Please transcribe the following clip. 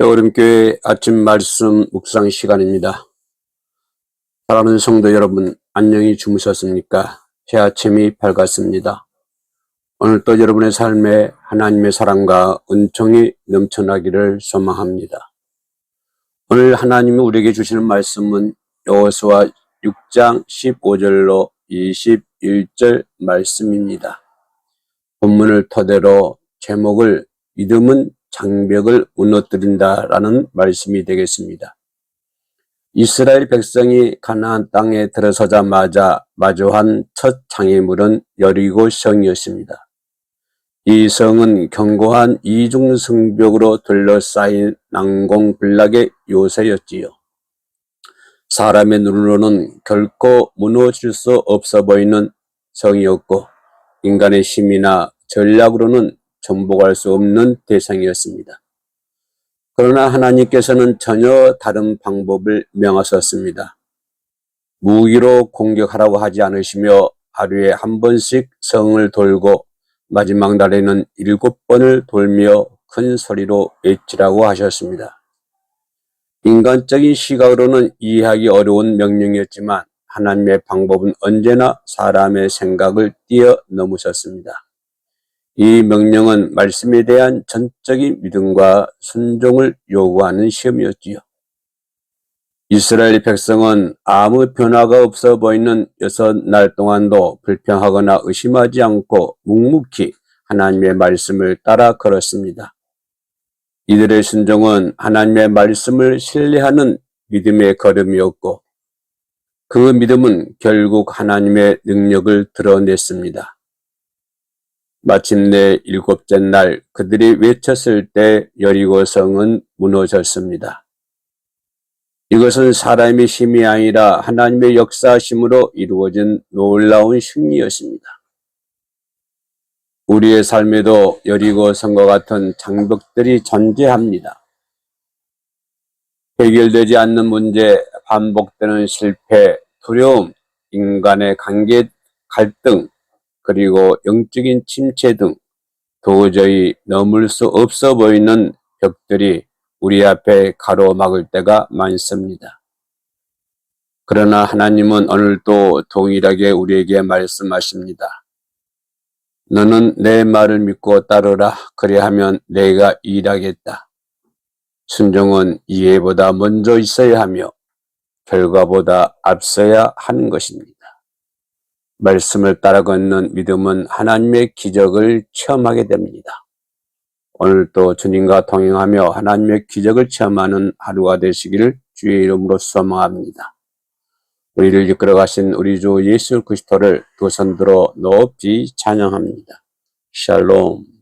여름교회 아침 말씀 묵상 시간입니다. 사랑하는 성도 여러분, 안녕히 주무셨습니까? 새 아침이 밝았습니다. 오늘도 여러분의 삶에 하나님의 사랑과 은총이 넘쳐나기를 소망합니다. 오늘 하나님이 우리에게 주시는 말씀은 여호수아 6장 15절로 21절 말씀입니다. 본문을 토대로 제목을 믿음은 장벽을 무너뜨린다라는 말씀이 되겠습니다. 이스라엘 백성이 가나안 땅에 들어서자마자 마주한 첫 장애물은 여리고 성이었습니다. 이 성은 견고한 이중 성벽으로 둘러싸인 난공불락의 요새였지요. 사람의 눈으로는 결코 무너질 수 없어 보이는 성이었고 인간의 힘이나 전략으로는 정복할 수 없는 대상이었습니다. 그러나 하나님께서는 전혀 다른 방법을 명하셨습니다. 무기로 공격하라고 하지 않으시며 하루에 한 번씩 성을 돌고 마지막 날에는 일곱 번을 돌며 큰 소리로 외치라고 하셨습니다. 인간적인 시각으로는 이해하기 어려운 명령이었지만 하나님의 방법은 언제나 사람의 생각을 뛰어넘으셨습니다. 이 명령은 말씀에 대한 전적인 믿음과 순종을 요구하는 시험이었지요. 이스라엘 백성은 아무 변화가 없어 보이는 여섯 날 동안도 불평하거나 의심하지 않고 묵묵히 하나님의 말씀을 따라 걸었습니다. 이들의 순종은 하나님의 말씀을 신뢰하는 믿음의 걸음이었고 그 믿음은 결국 하나님의 능력을 드러냈습니다. 마침내 일곱째 날 그들이 외쳤을 때 여리고성은 무너졌습니다. 이것은 사람의 힘이 아니라 하나님의 역사심으로 이루어진 놀라운 승리였습니다. 우리의 삶에도 여리고 성과 같은 장벽들이 존재합니다. 해결되지 않는 문제, 반복되는 실패, 두려움, 인간의 관계 갈등, 그리고 영적인 침체 등 도저히 넘을 수 없어 보이는 벽들이 우리 앞에 가로막을 때가 많습니다. 그러나 하나님은 오늘도 동일하게 우리에게 말씀하십니다. 너는 내 말을 믿고 따르라. 그래하면 내가 일하겠다. 순종은 이해보다 먼저 있어야 하며 결과보다 앞서야 하는 것입니다. 말씀을 따라 걷는 믿음은 하나님의 기적을 체험하게 됩니다. 오늘도 주님과 동행하며 하나님의 기적을 체험하는 하루가 되시기를 주의 이름으로 소망합니다. 우리를 이끌어 가신 우리 주 예수 그리스도를 두 손 들어 높이 찬양합니다. 샬롬.